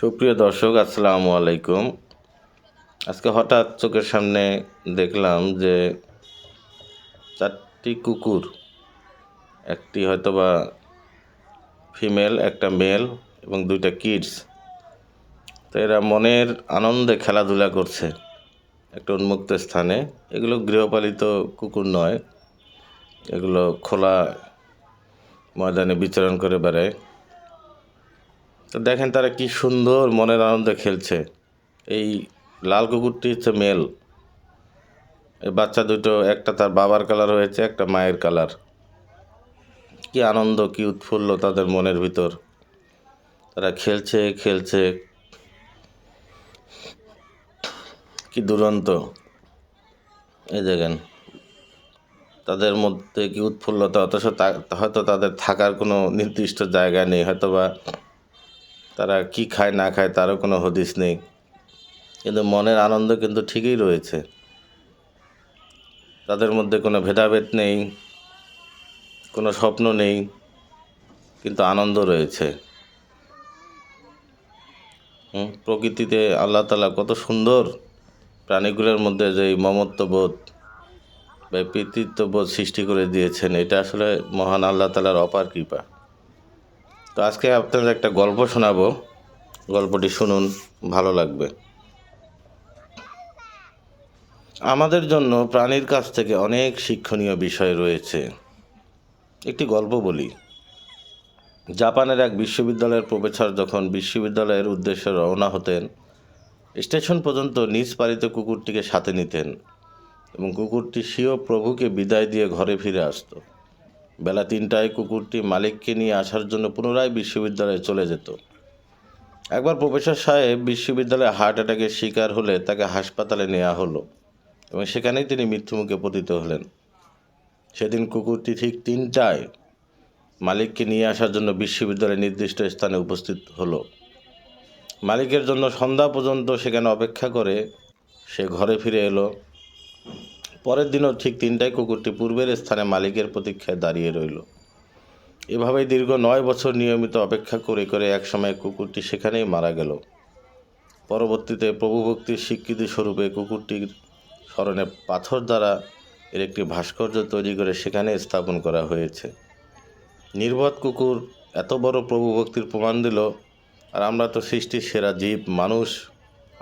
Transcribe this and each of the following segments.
সুপ্রিয় দর্শক, আসসালামু আলাইকুম। আজকে হঠাৎ চোখের সামনে দেখলাম যে চারটি কুকুর, একটি হয়তোবা ফিমেল, একটা মেল এবং দুইটা কিডস। তো এরা মনের আনন্দে খেলাধুলা করছে একটা উন্মুক্ত স্থানে। এগুলো গৃহপালিত কুকুর নয়, এগুলো খোলা ময়দানে বিচরণ করে বেড়ায়। তো দেখেন তারা কি সুন্দর মনের আনন্দে খেলছে। এই লাল কুকুরটি হচ্ছে মেল এই বাচ্চা দুটো, একটা তার বাবার কালার হয়েছে, একটা মায়ের কালার কি আনন্দ, কি উৎফুল্ল তাদের মনের ভিতর। তারা খেলছে খেলছে। কি দুরন্ত। এই দেখেন, তাদের মধ্যে কি উৎফুল্লতা, অথচ হয়তো তাদের থাকার কোনো নির্দিষ্ট জায়গা নেই, হয়তোবা তারা কি খায়, না খায় তারও কোনো হদিস নেই। কিন্তু মনের আনন্দ কিন্তু ঠিকই রয়েছে। তাদের মধ্যে কোনো ভেদাভেদ নেই, কোনো স্বপ্ন নেই, কিন্তু আনন্দ রয়েছে। প্রকৃতিতে আল্লাহ তালা কত সুন্দর প্রাণীগুলোর মধ্যে যে মমত্ববোধ বা পিতৃত্ববোধ সৃষ্টি করে দিয়েছেন, এটা আসলে মহান আল্লাহ তালার অপার কৃপা। তো আজকে আপনাদের একটা গল্প শোনাবো। গল্পটি শুনুন, ভালো লাগবে। আমাদের জন্য প্রাণীর কাছ থেকে অনেক শিক্ষণীয় বিষয় রয়েছে। একটি গল্প বলি। জাপানের এক বিশ্ববিদ্যালয়ের প্রফেসর যখন বিশ্ববিদ্যালয়ের উদ্দেশ্যে রওনা হতেন, স্টেশন পর্যন্ত নিজ পালিত কুকুরটিকে সাথে নিতেন এবং কুকুরটি স্বীয় প্রভুকে বিদায় দিয়ে ঘরে ফিরে আসতো। বেলা তিনটায় কুকুরটি মালিককে নিয়ে আসার জন্য পুনরায় বিশ্ববিদ্যালয়ে চলে যেত। একবার প্রফেসর সাহেব বিশ্ববিদ্যালয়ে হার্ট অ্যাটাকের শিকার হলে তাকে হাসপাতালে নেওয়া হলো এবং সেখানেই তিনি মৃত্যুমুখে পতিত হলেন। সেদিন কুকুরটি ঠিক তিনটায় মালিককে নিয়ে আসার জন্য বিশ্ববিদ্যালয়ের নির্দিষ্ট স্থানে উপস্থিত হলো। মালিকের জন্য সন্ধ্যা পর্যন্ত সেখানে অপেক্ষা করে সে ঘরে ফিরে এলো। পরের দিনও ঠিক তিনটায় কুকুরটি পূর্বের স্থানে মালিকের প্রতীক্ষায় দাঁড়িয়ে রইল। এভাবেই দীর্ঘ নয় বছর নিয়মিত অপেক্ষা করে করে একসময় কুকুরটি সেখানেই মারা গেল। পরবর্তীতে প্রভুভক্তির স্বীকৃতি স্বরূপে কুকুরটির স্মরণে পাথর দ্বারা এর একটি ভাস্কর্য তৈরি করে সেখানে স্থাপন করা হয়েছে। নির্বোধ কুকুর এত বড় প্রভুভক্তির প্রমাণ দিল, আর আমরা তো সৃষ্টির সেরা জীব, মানুষ।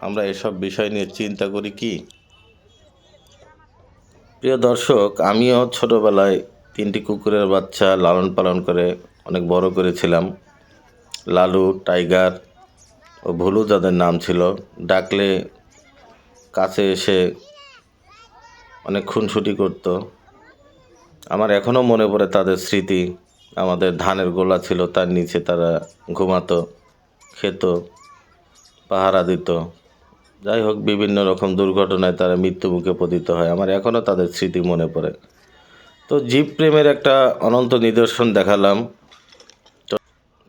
আমরা এসব বিষয় নিয়ে চিন্তা করি কি? প্রিয় দর্শক, আমিও ছোটোবেলায় তিনটি কুকুরের বাচ্চা লালন পালন করে অনেক বড় করেছিলাম। লালু, টাইগার ও ভুলু যাদের নাম ছিল, ডাকলে কাছে এসে অনেক খুনসুটি করতো। আমার এখনও মনে পড়ে তাদের স্মৃতি। আমাদের ধানের গোলা ছিল, তার নিচে তারা ঘুমাতো, খেত, পাহারা দিত। যাই হোক, বিভিন্ন রকম দুর্ঘটনায় তারা মৃত্যুমুখে পতিত হয়। আমার এখনও তাদের স্মৃতি মনে পড়ে। তো জীব প্রেমের একটা অনন্ত নিদর্শন দেখালাম। তো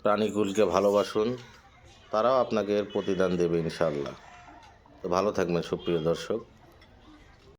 প্রাণীকুলকে ভালোবাসুন। তারাও আপনাকে এর প্রতিদান দেবে ইনশাল্লাহ তো ভালো থাকবেন সুপ্রিয় দর্শক।